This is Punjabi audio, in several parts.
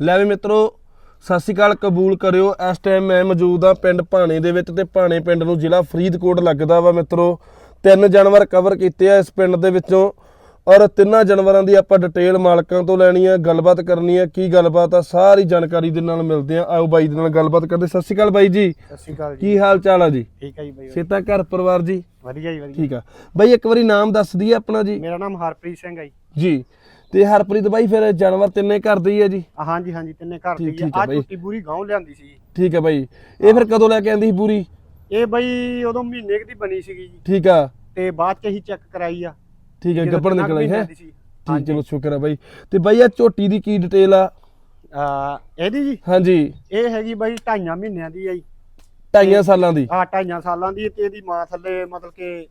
ਲੈ ਵੀ ਮਿੱਤਰੋ ਸਤਿ ਸ਼੍ਰੀ ਅਕਾਲ ਕਬੂਲ ਕਰਿਓ। ਇਸ ਟਾਈਮ ਮੈਂ ਮੌਜੂਦ ਆ ਪਿੰਡ ਭਾਣੇ ਦੇ ਵਿੱਚ ਤੇ ਭਾਣੇ ਪਿੰਡ ਨੂੰ ਜ਼ਿਲ੍ਹਾ ਫਰੀਦਕੋਟ ਲੱਗਦਾ ਵਾ ਮਿੱਤਰੋ। ਤਿੰਨ ਜਾਨਵਰ ਕਵਰ ਕੀਤੇ ਆ ਇਸ ਪਿੰਡ ਦੇ ਵਿੱਚੋਂ ਔਰ ਤਿੰਨਾਂ ਜਾਨਵਰਾਂ ਦੀ ਆਪਾਂ ਡਿਟੇਲ ਮਾਲਕਾਂ ਤੋਂ ਲੈਣੀ ਆ ਗੱਲਬਾਤ ਕਰਨੀ ਆ ਕੀ ਗੱਲਬਾਤ ਆ ਸਾਰੀ ਜਾਣਕਾਰੀ ਦੇ ਨਾਲ ਮਿਲਦੇ ਆ। ਆਓ ਬਾਈ ਦੇ ਨਾਲ ਗੱਲਬਾਤ ਕਰਦੇ। ਸਤਿ ਸ਼੍ਰੀ ਅਕਾਲ ਬਾਈ ਜੀ। ਸਤਿ ਸ਼੍ਰੀ ਅਕਾਲ ਜੀ। ਕੀ ਹਾਲ ਚਾਲ ਆ ਜੀ? ਠੀਕ ਹੈ ਜੀ ਬਾਈ ਸੇਤਾ ਘਰ ਪਰਿਵਾਰ ਜੀ? ਵਧੀਆ ਜੀ ਵਧੀਆ। ਠੀਕ ਆ। ਬਾਈ ਇੱਕ ਵਾਰੀ ਨਾਮ ਦੱਸ ਦਈਏ ਆਪਣਾ ਜੀ। ਮੇਰਾ ਨਾਮ ਹਰਪ੍ਰੀਤ ਸਿੰਘ ਹੈ ਜੀ। ਜੀ। ਤੇ ਹਰਪ੍ਰੀਤ ਬਾਈ ਫਿਰ ਜਾਨਵਰ ਤਿੰਨੇ ਘਰ ਦੇ ਹੀ ਆ ਜੀ। ਹਾਂਜੀ ਹਾਂਜੀ ਤਿੰਨੇ ਘਰ ਦੀ ਹੈ ਆ। ਛੁੱਟੀ ਪੂਰੀ ਗਾਉਂ ਲਿਆਂਦੀ ਸੀ। ਠੀਕ ਆ ਬਾਈ। ਇਹ ਫਿਰ ਕਦੋਂ ਲੈ ਕੇ ਆਂਦੀ ਸੀ ਪੂਰੀ ਇਹ ਬਾਈ ਉਦੋਂ ਮਹੀਨੇ ਕੁ ਦੀ ਬਣੀ ਸੀਗੀ ਜੀ। ਠੀਕ ਆ। ਤੇ ਬਾਅਦ ਚ ਅਸੀਂ ਚੈੱਕ ਕਰਾਈ ਆ। ਠੀਕ ਹੈ ਗੱਪਣ ਤਿੰਨਾਂ ਨਿਕਲ ਆਈ ਹੈ। ਠੀਕ ਚਲੋ ਸ਼ੁਕਰ ਹੈ ਬਾਈ। ਤੇ ਬਾਈ ਆ ਝੋਟੀ ਦੀ ਕੀ ਡਿਟੇਲ ਆ? ਆ ਇਹਦੀ ਜੀ? ਹਾਂਜੀ। ਇਹ ਹੈਗੀ ਬਾਈ ਢਾਈਆਂ ਮਹੀਨਿਆਂ ਦੀ ਆ ਜੀ। ਢਾਈਆਂ ਸਾਲਾਂ ਦੀ? ਆ ਢਾਈਆਂ ਸਾਲਾਂ ਦੀ ਤੇ ਇਹਦੀ ਮਾਂ ਥੱਲੇ ਮਤਲਬ ਕਿ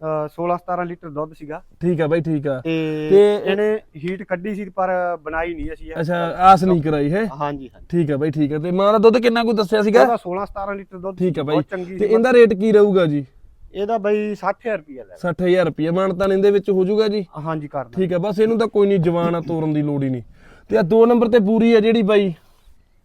16 17 ਲੀਟਰ ਦੁੱਧ ਸੀਗਾ। ਠੀਕ ਆ ਬਾਈ ਠੀਕ ਆ। ਤੇ ਤੇ- ਇਹਨੇ ਹੀਟ ਕੱਢੀ ਸੀ ਪਰ ਬਣਾਈ ਨਹੀਂ ਅਸੀਂ ਇਹ। ਅੱਛਾ ਆਸ ਨਹੀਂ ਕਰਾਈ ਹੈ? ਹਾਂਜੀ ਹਾਂਜੀ। ਠੀਕ ਆ ਬਾਈ ਠੀਕ ਆ। ਤੇ ਮਾਂ ਦਾ ਦੁੱਧ ਕਿੰਨਾ ਕੋਈ ਦੱਸਿਆ ਸੀਗਾ? ਇਹਦਾ 16 17 ਲੀਟਰ ਦੁੱਧ ਠੀਕ ਆ ਬਾਈ। ਬਹੁਤ ਚੰਗੀ ਤੇ ਸੀ ਇਹਦਾ ਰੇਟ ਕੀ ਰਹੂਗਾ ਜੀ? ਇਹਦਾ ਬਾਈ 60000 ਰੁਪਏ ਲੈ 60000 ਰੁਪਏ ਮਾਨਤਾਨ ਇਹਦੇ ਵਿੱਚ ਹੋ ਜਾਊਗਾ ਜੀ? ਹਾਂਜੀ ਕਰਦਾ ਠੀਕ ਆ ਬਸ ਇਹਨੂੰ ਤਾਂ ਕੋਈ ਨਹੀਂ ਜਵਾਨ ਆ ਤੋਰਨ ਦੀ ਲੋੜ ਹੀ ਨਹੀਂ। ਤੇ ਆ ਦੋ ਨੰਬਰ ਤੇ ਪੂਰੀ ਆ ਜਿਹੜੀ ਬਾਈ?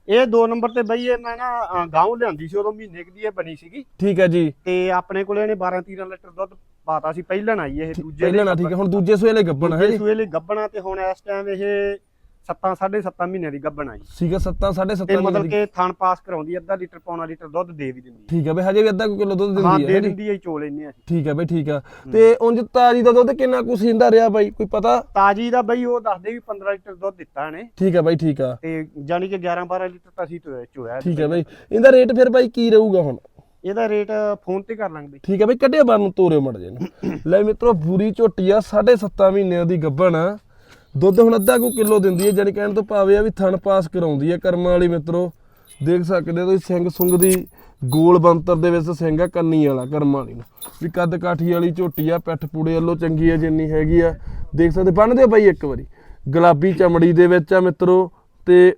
ਇਹ ਦੋ ਨੰਬਰ ਤੇ ਬਈ ਇਹ ਮੈਂ ਨਾ ਗਾਉਂ ਲਿਆਂਦੀ ਸੀ ਉਦੋਂ ਮਹੀਨੇ ਕੁ ਦੀ ਇਹ ਬਣੀ ਸੀਗੀ। ਠੀਕ ਆ ਜੀ। ਤੇ ਆਪਣੇ ਕੋਲੇ ਇਹਨੇ 12 13 ਲੀਟਰ ਦੁੱਧ ਪਾਤਾ ਸੀ ਪਹਿਲਣ ਆਈ ਇਹ ਦੂਜੇ ਪਹਿਲਾਂ ਨਾ ਠੀਕ ਆ ਹੁਣ ਦੂਜੇ ਸੂਏ ਲਈ ਗੱਬਣ ਹੈ ਜੀ। ਸੂਏ ਲਈ ਗੱਬਣਾ ਤੇ ਹੁਣ ਇਸ ਟਾਈਮ ਇਹ 7 7.5 ਮਹੀਨਿਆਂ ਦੀ ਗੱਬਣ ਆਈ ਸੀਗਾ 7 7.5 ਤੇ ਮਤਲਬ ਕਿ ਥਣ ਪਾਸ ਕਰਾਉਂਦੀ ਅੱਧਾ ਲੀਟਰ ਪੌਣਾ ਲੀਟਰ ਦੁੱਧ ਦੇ ਵੀ ਦਿੰਦੀ ਠੀਕ ਆ ਬਈ ਹਜੇ ਵੀ ਅੱਧਾ ਕਿਲੋ ਦੁੱਧ ਹੈ ਹਾਂ ਦਿੰਦੀ ਦੇ ਹੈ ਜੀ। ਦਿੰਦੀ ਹੈ ਚੋ ਲੈਨੇ ਆ ਠੀਕ ਆ ਬਈ ਠੀਕ ਆ। ਤੇ ਉਂਝ ਤਾਜੀ ਦਾ ਦੁੱਧ ਕਿੰਨਾ ਕੁ ਸਿੰਦਾ ਰਿਹਾ ਬਾਈ? ਕੋਈ ਪਤਾ? ਤਾਜੀ ਦਾ ਬਈ ਉਹ ਦੱਸਦੇ ਵੀ 15 ਲੀਟਰ ਦੁੱਧ ਦਿੱਤਾ ਇਹਨੇ। ਠੀਕ ਆ ਬਾਈ ਠੀਕ ਆ। ਤੇ ਜਾਨੀ ਕਿ 11 12 ਲੀਟਰ ਤਾਂ ਅਸੀਂ ਚੋਇਆ- ਠੀਕ ਆ ਬਾਈ। ਇਹਦਾ ਰੇਟ ਫਿਰ ਬਾਈ ਕੀ ਰਹੂਗਾ ਹੁਣ? ਇਹਦਾ ਰੇਟ ਫੋਨ ਤੇ ਕਰ ਲਾਂਗੇ ਬਈ। ਠੀਕ ਆ ਬਈ ਕੱਢਿਆ ਬਾਹਰ ਨੂੰ ਤੋਰਿਓ ਮੜ ਜੇ ਲੈ ਮਿੱਤਰੋ ਪੂਰੀ ਝੋਟੀ ਆ 7.5 ਮਹੀਨਿਆਂ ਦੀ ਗੱਭਣ ਆ। ਦੁੱਧ ਹੁਣ ਅੱਧਾ ਕੁ ਕਿਲੋ ਦਿੰਦੀ ਹੈ ਜਾਨੀ ਕਹਿਣ ਤੋਂ ਭਾਵੇਂ ਆ ਵੀ ਥਣ ਪਾਸ ਕਰਾਉਂਦੀ ਹੈ ਕਰਮਾਂ ਵਾਲੀ ਮਿੱਤਰੋ। ਦੇਖ ਸਕਦੇ ਹੋ ਤੁਸੀਂ, ਸਿੰਘ ਸੁੰਗ ਦੀ ਗੋਲ ਬੰਤਰ ਦੇ ਵਿੱਚ ਸਿੰਘ ਆ, ਕੰਨੀ ਵਾਲਾ, ਕਰਮਾਂ ਵਾਲੀ ਨੂੰ। ਵੀ ਕੱਦ ਕਾਠੀ ਵਾਲੀ ਝੋਟੀ ਆ, ਪਿੱਠ ਪੂੜੇ ਵੱਲੋਂ ਚੰਗੀ ਆ, ਜਿੰਨੀ ਹੈਗੀ ਆ। ਦੇਖ ਸਕਦੇ ਬੰਨਦੇ ਬਾਈ ਇੱਕ ਵਾਰੀ। ਗੁਲਾਬੀ ਚਮੜੀ ਦੇ ਵਿੱਚ ਆ ਮਿੱਤਰੋ, ਤੇ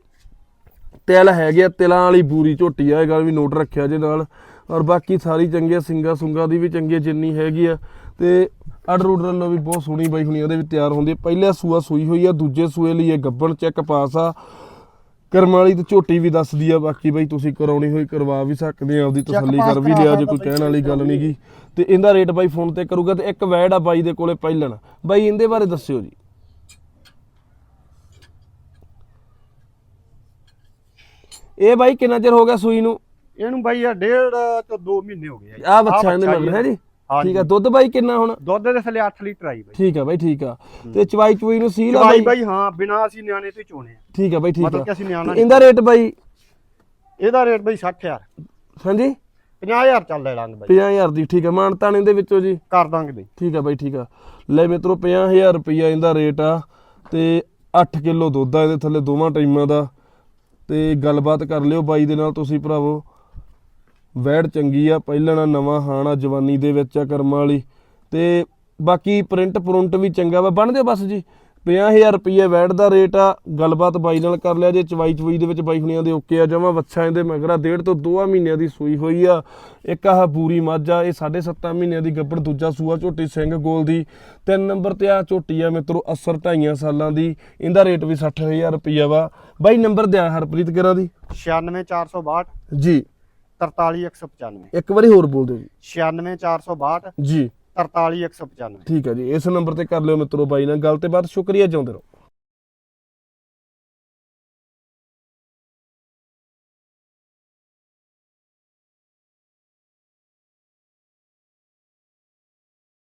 ਤਿਲ ਹੈਗੇ ਆ, ਤਿਲਾਂ ਵਾਲੀ ਬੂਰੀ ਝੋਟੀ ਆ, ਇਹ ਗੱਲ ਵੀ ਨੋਟ ਰੱਖਿਆ ਜੇ ਨਾਲ। ਔਰ ਬਾਕੀ ਸਾਰੀ ਚੰਗੀ ਸਿੰਗਾ ਸੁੰਗਾ ਦੀ ਵੀ ਚੰਗੀ ਜਿੰਨੀ ਹੈਗੀ ਆ। ਤੇ ਆਰਡਰ ਵੱਲੋਂ ਵੀ ਬਹੁਤ ਸੋਹਣੀ ਬਾਈ ਹੁਣੀ ਉਹਦੇ ਵੀ ਤਿਆਰ ਹੁੰਦੀ ਪਹਿਲਾ ਸੂਆ ਸੂਈ ਹੋਈ ਆ ਦੂਜੇ ਸੂਏ ਲਈ ਇਹ ਗੱਬਣ ਚੈੱਕ ਪਾਸ ਆ। ਕਰਮ ਵਾਲੀ ਤੇ ਝੋਟੀ ਵੀ ਦੱਸਦੀ ਆ ਬਾਕੀ ਬਾਈ ਤੁਸੀਂ ਕਰਾਉਣੀ ਹੋਈ ਕਰਵਾ ਵੀ ਸਕਦੇ ਆ ਆਪਦੀ ਤਸੱਲੀ ਕਰ ਵੀ ਲਿਆ ਜੇ ਕੋਈ ਕਹਿਣ ਵਾਲੀ ਗੱਲ ਕੋਈ ਨਹੀਂਗੀ ਤੇ ਇਹਦਾ ਰੇਟ ਬਾਈ ਫੋਨ ਤੇ ਕਰੂਗਾ ਤੇ ਇੱਕ ਵੈਡ ਆ ਬਾਈ ਦੇ ਕੋਲੇ ਪਹਿਲਣ। ਬਾਈ ਇਹਦੇ ਬਾਰੇ ਦੱਸਿਓ ਜੀ। ਇਹ ਬਾਈ ਕਿੰਨਾ ਚਿਰ ਹੋ ਗਿਆ ਸੂਈ ਨੂੰ? ਇਹਨੂੰ ਬਾਈ ਆ ਡੇਢ ਤੋਂ 2 ਮਹੀਨੇ ਹੋ ਗਏ ਆ ਬੱਚਾ ਇਹਦੇ ਮਗਰ ਹੈ ਜੀ। ਠੀਕ ਆ ਦੁੱਧ ਬਾਈ ਕਿੰਨਾ ਹੁਣ? ਦੁੱਧ ਦੇ ਥੱਲੇ 8 ਲੀਟਰ ਆਈ ਬਾਈ। ਠੀਕ ਆ ਬਾਈ ਠੀਕ ਆ। ਤੇ ਚਵਾਈ ਚੁਈ ਨੂੰ ਸੀਲ ਆ ਬਾਈ? ਬਾਈ ਹਾਂ ਬਿਨਾ ਅਸੀਂ ਨਿਆਣੇ ਤੋਂ ਚੋਣੇ ਆ। ਠੀਕ ਆ ਬਾਈ ਠੀਕ ਮਤਲਬ ਆ ਕਿ ਅਸੀਂ ਨਿਆਣਾ ਇਹਦਾ ਰੇਟ ਬਾਈ? ਇਹਦਾ ਰੇਟ ਬਾਈ 60000 ਹਾਂਜੀ? 50000 ਚੱਲ ਲੈ ਲਾਂਗੇ ਬਾਈ। 50000 ਦੀ ਠੀਕ ਆ। ਮਾਨਤਾਨ ਇਹਦੇ ਵਿੱਚੋਂ ਜੀ? ਕਰ ਦਾਂਗੇ ਬਾਈ। ਠੀਕ ਆ ਬਾਈ ਠੀਕ ਆ। ਲੈ ਮਿੱਤਰੋ 50000 ਰੁਪਈਆ ਇਹਦਾ ਰੇਟ ਆ। ਤੇ 8 ਕਿਲੋ ਦੁੱਧ ਆ ਇਹਦੇ ਥੱਲੇ ਦੋਵਾਂ ਟਾਈਮਾਂ ਦਾ। ਤੇ ਗੱਲਬਾਤ ਕਰ ਲਿਓ ਬਾਈ ਦੇ ਨਾਲ ਤੁਸੀਂ ਭਰਾਵੋ। ਵੈੜ ਚੰਗੀ ਆ ਪਹਿਲਣਾ ਨਵਾਂ ਹਾਣਾ ਜਵਾਨੀ ਦੇ ਵਿੱਚ ਆ ਕਰਮਾਂ ਵਾਲੀ। ਤੇ ਬਾਕੀ ਪ੍ਰਿੰਟ ਪ੍ਰਿੰਟ ਵੀ ਚੰਗਾ ਵਾ। ਬਣ ਦਿਓ ਬਸ ਜੀ। 50000 ਰੁਪਏ ਵੈੜ ਦਾ ਰੇਟ ਆ। ਗੱਲਬਾਤ ਬਾਈ ਨਾਲ ਕਰ ਲਿਆ ਜੇ ਚਵਾਈ ਚਵਾਈ ਦੇ ਵਿੱਚ ਬਾਈ ਹੁਣੀਆਂ ਦੇ ਓਕੇ ਆ। ਜਮਾ ਵੱਛਾ ਇਹਦੇ ਮਗਰਾ ਡੇਢ ਤੋਂ 2 ਮਹੀਨਿਆਂ ਦੀ ਸੂਈ ਹੋਈ ਆ। ਇੱਕ ਆਹ ਪੂਰੀ ਮੱਝ ਆ ਇਹ 7.5 ਮਹੀਨਿਆਂ ਦੀ ਗੱਬੜ ਦੂਜਾ ਸੂਆ ਝੋਟੀ ਸਿੰਘ ਗੋਲ ਦੀ। ਤਿੰਨ ਨੰਬਰ ਤੇ ਆ ਝੋਟੀ ਆ ਮਿੱਤਰੋ ਅਸਰ ਢਾਈਆਂ ਸਾਲਾਂ ਦੀ। ਇਹਦਾ ਰੇਟ ਵੀ 60000 ਰੁਪਈਆ ਵਾ। ਬਾਈ ਨੰਬਰ ਦਿਆ ਹਰਪ੍ਰੀਤ ਕਰਾਂ ਦੀ? 96462 ਜੀ। 43195 ਇੱਕ ਵਾਰੀ ਹੋਰ ਬੋਲ ਦਿਓ ਜੀ। 96462 ਜੀ। 43195 ਠੀਕ ਹੈ ਜੀ ਇਸ ਨੰਬਰ ਤੇ ਕਰ ਲਿਓ ਮਿੱਤਰੋ ਬਾਈ ਨਾਲ ਗੱਲ ਤੇ ਬਾਤ ਸ਼ੁਕਰੀਆ ਚਾਹੁੰਦੇ ਰਹੋ।